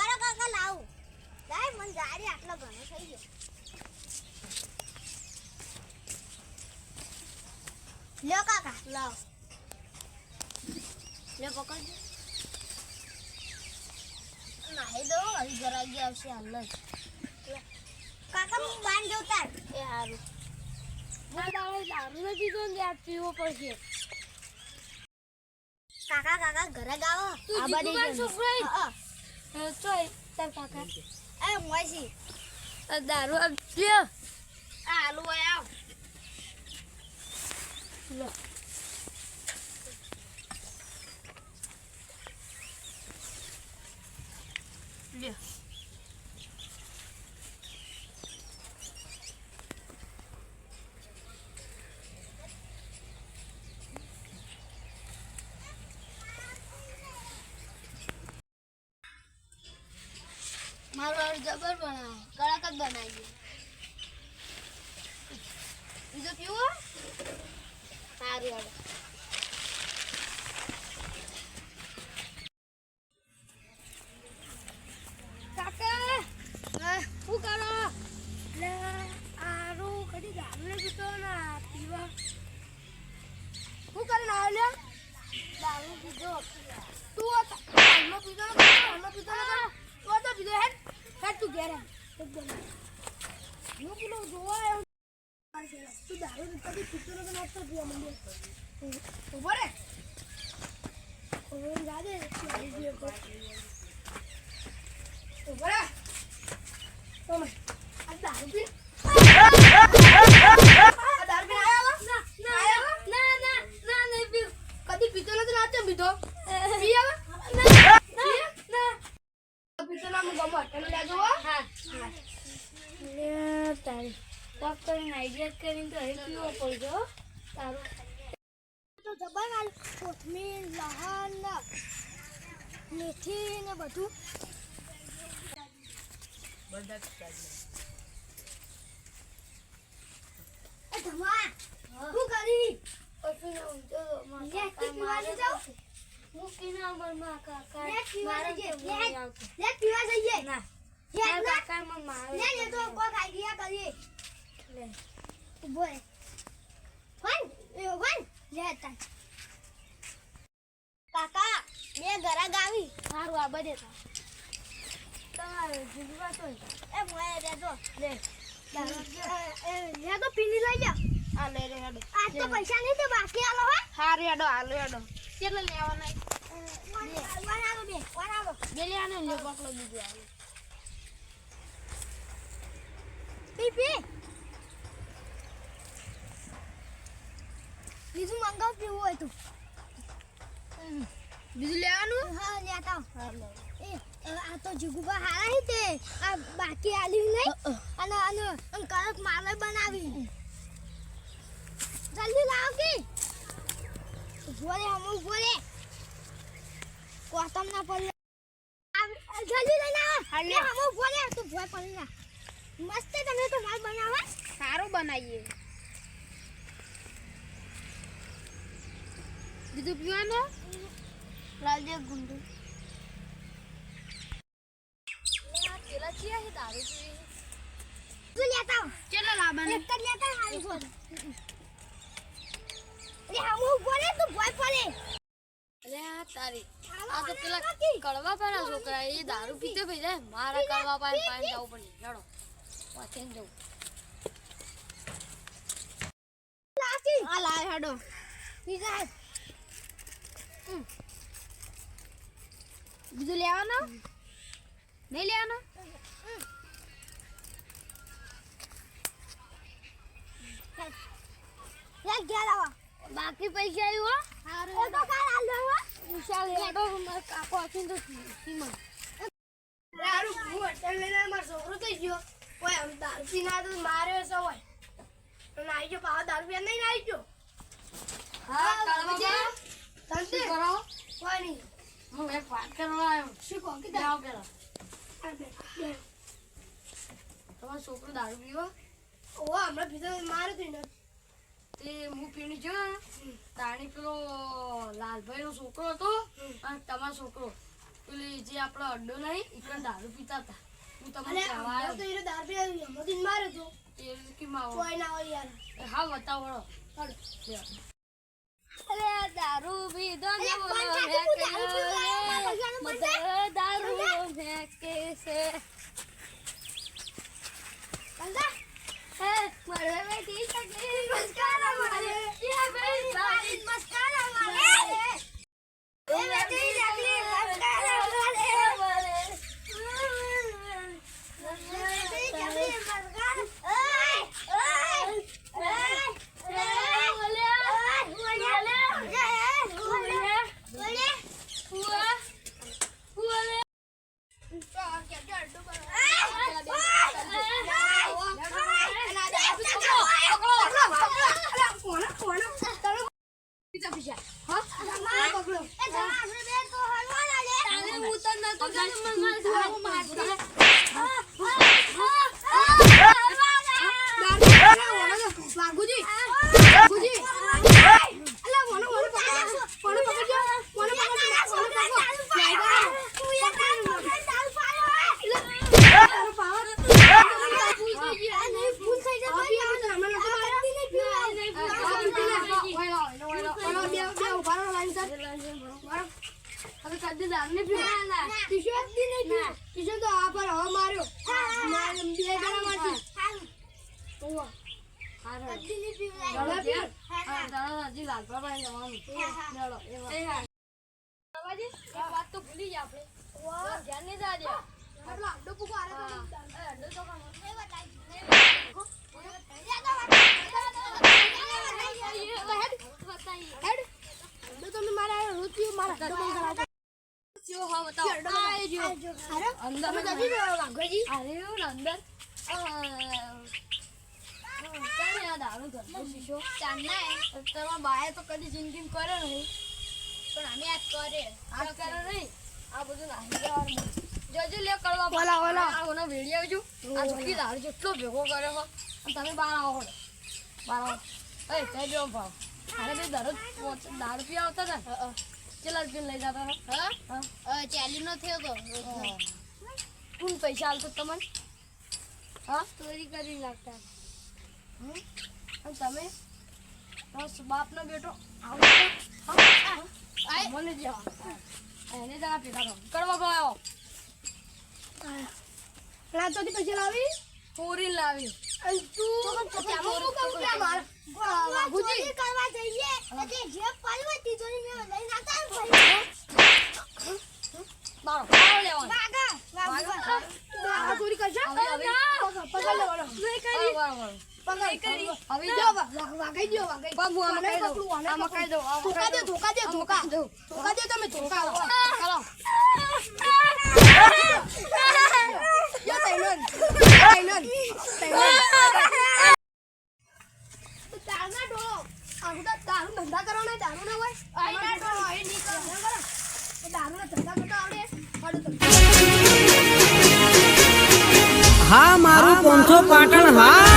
ઊભા કાકા લાવું. લાય મને જાડી આટલો ઘણો થઈ ગયો. લ્યો કાકા લાવ. લ્યો પકડજો. નાહી દો હજી જરા ગયા આવશે હાલ જ. કાકા હું બાંધ દઉં તાર. એ દારૂ દારૂ નથી તો ને પીવો પડશે કાકા કાકા ઘરે ગાવો આ બધી છોકરો ચોય તાર કાકા હા. એ મોસી. દારૂ આ લ્યો આ આલુ આવ. લો. લ્યો. મારો જબર બનાવે. કડક જ બનાવી બીજો પીવો? સારું હાલો. કાકા શું કરો? લે આરું કદી દારૂ ને પીતો ના પીવા. શું કરીને આવ્યો દારૂ પીધો. તું પીતો ને તું હતો પીધો હેડ. હેડ તું ઘેર. એકદમ હું પેલો જોવા તું દારૂ કદી પીતો ને નાસ્તો પીવા માંડ્યો ઊભો રે. જીવે ઊભો રે. તમે આ દારૂ પી આ દારૂ પીને આયા હો? આયા હો? કદી પીતો નથી નાચે પીતો પી આવે પી? પીતો ના હું ગમો તમે લેજો હો તારી ડોક્ટરને આઈડિયા કરીને તો હેલ્પ પીવો પડજો. તારું તો જબર હાલ કોથમીર લહણ ને મેથી ને બધું. કરી? પીવા? હું મરમાં કાકા જઈએ. ના. ના કાકા લે તો કોક આઈડિયા કરીએ. લે. ઊભો રે વન એ વન લે તાન કાકા બે ઘરા ગાવી સારું આ બધે થા તમારે જીજવા તો એ મોય રે જો લે એ પીની લઈ જા આ લે રે હેડો તો પૈસા નહીં તો બાકી આલો હો હારું હેડો હાલો હેડો કેટલા લેવાના વન આલો બે વન આલો બે લેવાના લે પકડો બીજો આવે પી પી બીજું મંગાવ પીવું હોય તો. બીજું લેવાનું? હા લેતા. એ આ તો જુગુબા હારા હી તે. આ બાકી આલી નહીં. અને અને કડક મારે બનાવી. જલ્દી લાવ કે. બોલે હમ ઊભો કોતમ ના પડે જલ્દી લઈને આવ. હાલે હમ ઊભો તું ભોય પડી ના. મસ્ત તમે તો માલ બનાવા. સારું બનાવીએ. બીજું પીવાનું? લાલજે ગુંડુ. ચિયા છે દારૂ પીવી તું લેતા. કેટલા લાવવાના એક જ લેતા હારી ગોળ. લે ઊભો રે તું ભોય પડે અરે આ તારી આ તો પેલા કડવા પાના છોકરા એ દારૂ પીતે ભાઈ જાય મારા કડવા પાન પાન જવું પડે હેડો. વાંચે જવું. આ લાય હેડો. હાથ. બીજું લેવાનું? નહીં લેવાનું. બાકી પૈસા આવ્યો? તો કાલ આલો હો. વિશાલ હેડો મારા કાકો હતી તો સીમા. દારૂ હું અટલ લઈને મારો છોકરો થઈ ગયો. ઓય આમ દારૂ પીને આવ્યો તો માર્યો છે હોય અને આવી ગયો પાછો દારૂ પીને નહીં ગયો? હા તંતે કરો? નહીં. હું એક વાત કરવા આવ્યો. શું કહો? કે જાઓ પેલા. તમારો છોકરો દારૂ પીવો? ઓ હમણાં પીધો માર્યો તું ને તે હું પીણી જો તાણી પેલો લાલભાઈ નો છોકરો હતો. અને તમારો છોકરો. પેલી જે આપણો અડ્ડો નહીં ઈકણ દારૂ પીતા હતા. હું તમને કહેવા તો હીરો દારૂ પીને હિંમતીને માર્યો તો. એ રીતમાં આવો કોઈ ના હોય યાર. હા બતાવો. હાલો. અરે દારૂ પીધો ને તું દારૂ ફેંકે છે. મારે બેટી તકલીફ મસ્કારા મારે એ ભાઈ તારી મસ્કારા મારે એ બેટી નકલી મસ્કારા મારે બેટી નકલી મસ્કારા ઓય ઓય વાઘુજી વાઘુજી અલા વણો વણો પકડો વણો પકડજો વણો પકડજો વણો હવે કદી દારૂ નહીં પીવા. કિશન તો આ પર હવા માર્યો મારે બે જણા મારથી હારું. કદી નહીં ચાલો પીવડાય. ઘેર. હા, ચાલો હજી લાલપરાભાઈ જવાનું. ચાલો, એ વાત. બાબાજી, એક વાત તો ભૂલી ગયા આપણે. તો હા. હેડ. તમે મારા રોજ મારા કેવો હા બતાવો. આ જો. અંદર તમે જતી રહ્યો વાઘોજી અરે ને અંદર. શીશો? તો કદી જિંદગી કરે નહીં. પણ અમે આ કરે. આ કરે નહીં? આ બધું નાખી દેવાનું જોજો લે કરવા ઓલા, ઓલા. આ ઓનો વીડિયો જો આ જોકી દારૂ જેટલો ભેગો કર્યો હો. તમે બહાર આવો હો. બહાર આવો. એ કઈ જો ભાવ. અરે બે દરરોજ દારૂ પી આવતા હતા ચેલા રૂપિયા લઈ જતા હતા? હા? ચાલી નો થયો તો. કોણ પૈસા આલતો તમને? હા? ચોરી કરી નાખતા. તમે? બસ બાપનો બેટો આવો? મને જવા. એને જ આ પીતા રહો. કરવા ગયો રાતોથી પૈસા લાવી? ચોરી લાવી. અને તું ચાલો હું કહું કે માર વાઘુજી ચોરી કરવા જઈએ એટલે જે પડ્યું હતી ચોરી મેં લઈને આવતા ને ફરી. બારો બારો લેવાનો વાગા વાગા આ ચોરી કરશે હવે, હવે. પકડ લેવાનો બારો, બારો, બારો. વાગાઈ દ્યો વાગાઈ બાબુ, આમાં આને કહી દઉં. આને આમાં કહી દઉં, આમાં ધોકા દે. ધોકા દે ધોકા. ધોકા દે તમે ધોકા ચાલો. યો તૈનન તૈનન તૈનન તારના ડોળો આમ તો દારૂ ધંધા કરવાના દારૂ ના હોય આઈના ડોળો આઈ ની કરો દારૂ ધંધા કરતા આવડે આવડે હા મારું પોંથો પાટણ હા